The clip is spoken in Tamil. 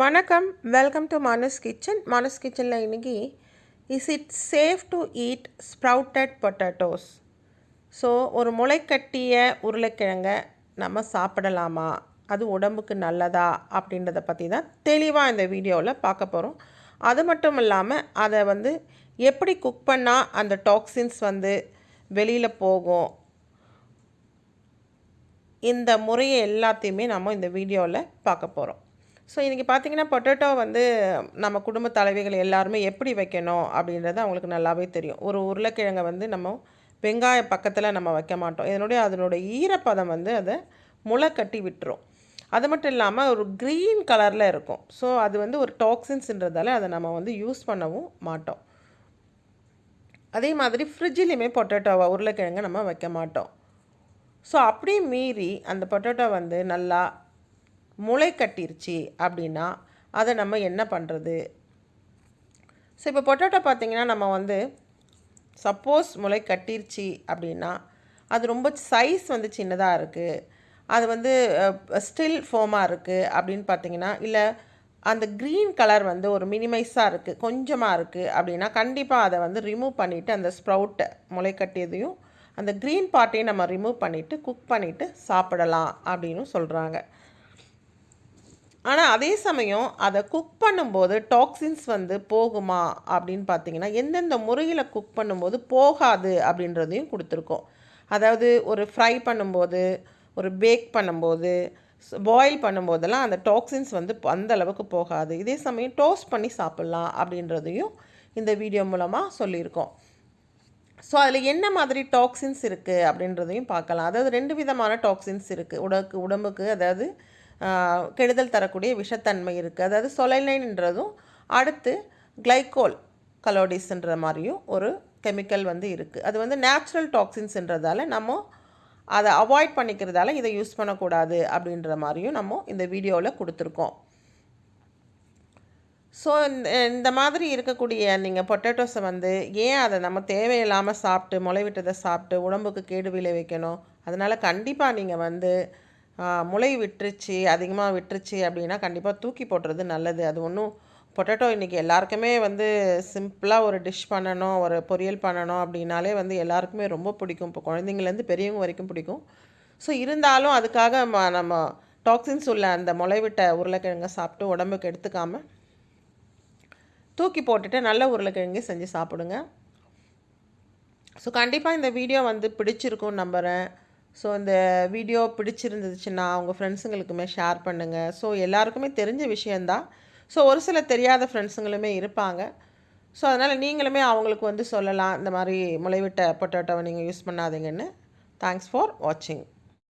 வணக்கம். Welcome to Manas kitchen Manas கிச்சனில் இன்றைக்கி is it safe to eat sprouted potatoes so ஒரு முளைக்கட்டிய உருளைக்கிழங்கை நம்ம சாப்பிடலாமா? அது உடம்புக்கு நல்லதா? அப்படின்றத பற்றி தான் தெளிவாக இந்த வீடியோவில் பார்க்க போகிறோம் அது மட்டும் இல்லாமல் அதை வந்து எப்படி குக் பண்ணால் அந்த டாக்ஸின்ஸ் வந்து வெளியில் போகும்? இந்த முறையை எல்லாத்தையுமே நம்ம இந்த வீடியோவில் பார்க்க போகிறோம் ஸோ இன்றைக்கி பார்த்தீங்கன்னா பொட்டேட்டோ வந்து நம்ம குடும்ப தலைவிகள் எல்லாருமே எப்படி வைக்கணும் அப்படின்றது அவங்களுக்கு நல்லாவே தெரியும். ஒரு உருளைக்கிழங்கை வந்து நம்ம வெங்காய பக்கத்தில் நம்ம வைக்க மாட்டோம். இதனுடைய அதனுடைய ஈரப்பதம் வந்து அதை முளை கட்டி விட்டுரும். அது மட்டும் இல்லாமல் ஒரு க்ரீன் கலரில் இருக்கும். ஸோ அது வந்து ஒரு டாக்ஸின்ஸ்ன்றதால அதை நம்ம வந்து யூஸ் பண்ணவும் மாட்டோம். அதே மாதிரி ஃப்ரிட்ஜிலையுமே பொட்டேட்டோவை உருளைக்கிழங்கை நம்ம வைக்க மாட்டோம். ஸோ அப்படியே மீறி அந்த பொட்டேட்டோ வந்து நல்லா முளை கட்டிருச்சு அப்படின்னா அதை நம்ம என்ன பண்ணுறது ஸோ இப்போ பொட்டேட்டோ பார்த்திங்கன்னா நம்ம வந்து சப்போஸ் முளை கட்டிருச்சு அப்படின்னா அது ரொம்ப சைஸ் வந்து சின்னதாக இருக்குது அது வந்து ஸ்டில் ஃபோமாக இருக்குது அப்படின்னு பார்த்தீங்கன்னா இல்லை அந்த க்ரீன் கலர் வந்து ஒரு மினிமைஸாக இருக்குது கொஞ்சமாக இருக்குது அப்படின்னா கண்டிப்பாக அதை வந்து ரிமூவ் பண்ணிவிட்டு அந்த ஸ்ப்ரவுட்டை முளை கட்டியதையும் அந்த க்ரீன் பார்ட்டையும் நம்ம ரிமூவ் பண்ணிவிட்டு குக் பண்ணிவிட்டு சாப்பிடலாம் அப்படின்னு சொல்கிறாங்க ஆனால் அதே சமயம் அதை குக் பண்ணும்போது டாக்ஸின்ஸ் வந்து போகுமா அப்படின்னு பார்த்தீங்கன்னா எந்தெந்த முறையில் குக் பண்ணும்போது போகாது அப்படின்றதையும் கொடுத்துருக்கோம். அதாவது ஒரு ஃப்ரை பண்ணும்போது ஒரு பேக் பண்ணும்போது பாயில் பண்ணும்போதெல்லாம் அந்த டாக்ஸின்ஸ் வந்து அந்த அளவுக்கு போகாது. இதே சமயம் டோஸ்ட் பண்ணி சாப்பிட்லாம் அப்படின்றதையும் இந்த வீடியோ மூலமாக சொல்லியிருக்கோம். ஸோ அதில் என்ன மாதிரி டாக்ஸின்ஸ் இருக்குது அப்படின்றதையும் பார்க்கலாம். அதாவது ரெண்டு விதமான டாக்ஸின்ஸ் இருக்குது உடக்கு உடம்புக்கு அதாவது கெடுதல் தரக்கூடிய விஷத்தன்மை இருக்குது அதாவது சொலைனைன்றதும் அடுத்து கிளைகோல் கலோடிஸ்ன்ற மாதிரியும் ஒரு கெமிக்கல் வந்து இருக்குது அது வந்து நேச்சுரல் டாக்ஸின்ஸ்ன்றதால நம்ம அதை அவாய்ட் பண்ணிக்கிறதால இதை யூஸ் பண்ணக்கூடாது அப்படின்ற மாதிரியும் நம்ம இந்த வீடியோவில் கொடுத்துருக்கோம். ஸோ இந்த மாதிரி இருக்கக்கூடிய நீங்கள் பொட்டேட்டோஸை வந்து ஏன் அதை நம்ம தேவையில்லாமல் சாப்பிட்டு முளைவிட்டதை சாப்பிட்டு உடம்புக்கு கேடு விளைவிக்கணும்? அதனால் கண்டிப்பாக நீங்கள் வந்து முளை விட்டுருச்சு அதிகமாக விட்டுருச்சு அப்படின்னா கண்டிப்பாக தூக்கி போட்டுறது நல்லது. அது ஒன்றும் பொட்டேட்டோ இன்றைக்கி எல்லாருக்குமே வந்து சிம்பிளாக ஒரு டிஷ் பண்ணணும் ஒரு பொரியல் பண்ணணும் அப்படின்னாலே வந்து எல்லாருக்குமே ரொம்ப பிடிக்கும். இப்போ குழந்தைங்கலேருந்து பெரியவங்க வரைக்கும் பிடிக்கும். ஸோ இருந்தாலும் அதுக்காக நம்ம டாக்ஸின்ஸ் உள்ள அந்த முளைவிட்ட உருளைக்கிழங்க சாப்பிட்டு உடம்புக்கு எடுத்துக்காமல் தூக்கி போட்டுட்டு நல்ல உருளைக்கிழங்கு செஞ்சு சாப்பிடுங்க. ஸோ கண்டிப்பாக இந்த வீடியோ வந்து பிடிச்சிருக்கும் நம்புகிறேன் ஸோ இந்த வீடியோ பிடிச்சிருந்துச்சுன்னா உங்கள் ஃப்ரெண்ட்ஸுங்களுக்குமே ஷேர் பண்ணுங்கள் ஸோ எல்லாருக்குமே தெரிஞ்ச விஷயந்தான் ஸோ ஒரு சில தெரியாத ஃப்ரெண்ட்ஸுங்களுமே இருப்பாங்க. ஸோ அதனால் நீங்களுமே அவங்களுக்கு வந்து சொல்லலாம். இந்த மாதிரி முளைவிட்ட பொட்டேட்டோவை நீங்கள் யூஸ் பண்ணாதீங்கன்னு. தேங்க்ஸ் ஃபார் வாட்சிங்